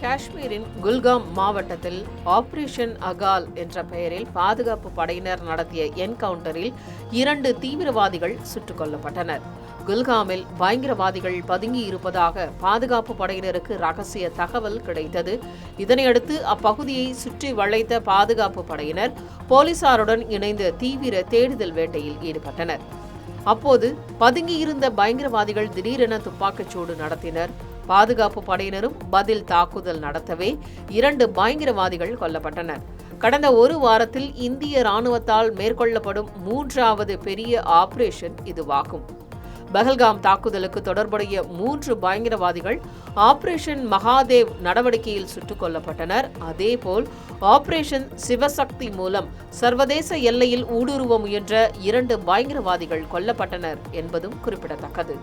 காஷ்மீரின் குல்காம் மாவட்டத்தில் ஆபரேஷன் அகால் என்ற பெயரில் பாதுகாப்பு படையினர் நடத்திய என்கவுண்டரில் இரண்டு தீவிரவாதிகள் சுட்டுக் கொல்லப்பட்டனர் குல்காமில் பயங்கரவாதிகள் பதுங்கி இருப்பதாக பாதுகாப்பு படையினருக்கு ரகசிய தகவல் கிடைத்தது. இதனையடுத்து அப்பகுதியை சுற்றி வளைத்த பாதுகாப்பு படையினர் போலீசாருடன் இணைந்து தீவிர தேடுதல் வேட்டையில் ஈடுபட்டனர். அப்போது பதுங்கியிருந்த பயங்கரவாதிகள் திடீரென துப்பாக்கிச்சூடு நடத்தினர். பாதுகாப்பு படையினரும் பதில் தாக்குதல் நடத்தவே இரண்டு பயங்கரவாதிகள் கொல்லப்பட்டனர். கடந்த ஒரு வாரத்தில் இந்திய ராணுவத்தால் மேற்கொள்ளப்படும் மூன்றாவது பெரிய ஆபரேஷன் இதுவாகும். பஹல்காம் தாக்குதலுக்கு தொடர்புடைய மூன்று பயங்கரவாதிகள் ஆபரேஷன் மகாதேவ் நடவடிக்கையில் சுட்டுக் கொல்லப்பட்டனர். அதேபோல் ஆபரேஷன் சிவசக்தி மூலம் சர்வதேச எல்லையில் ஊடுருவ முயன்ற இரண்டு பயங்கரவாதிகள் கொல்லப்பட்டனர் என்பதும் குறிப்பிடத்தக்கது.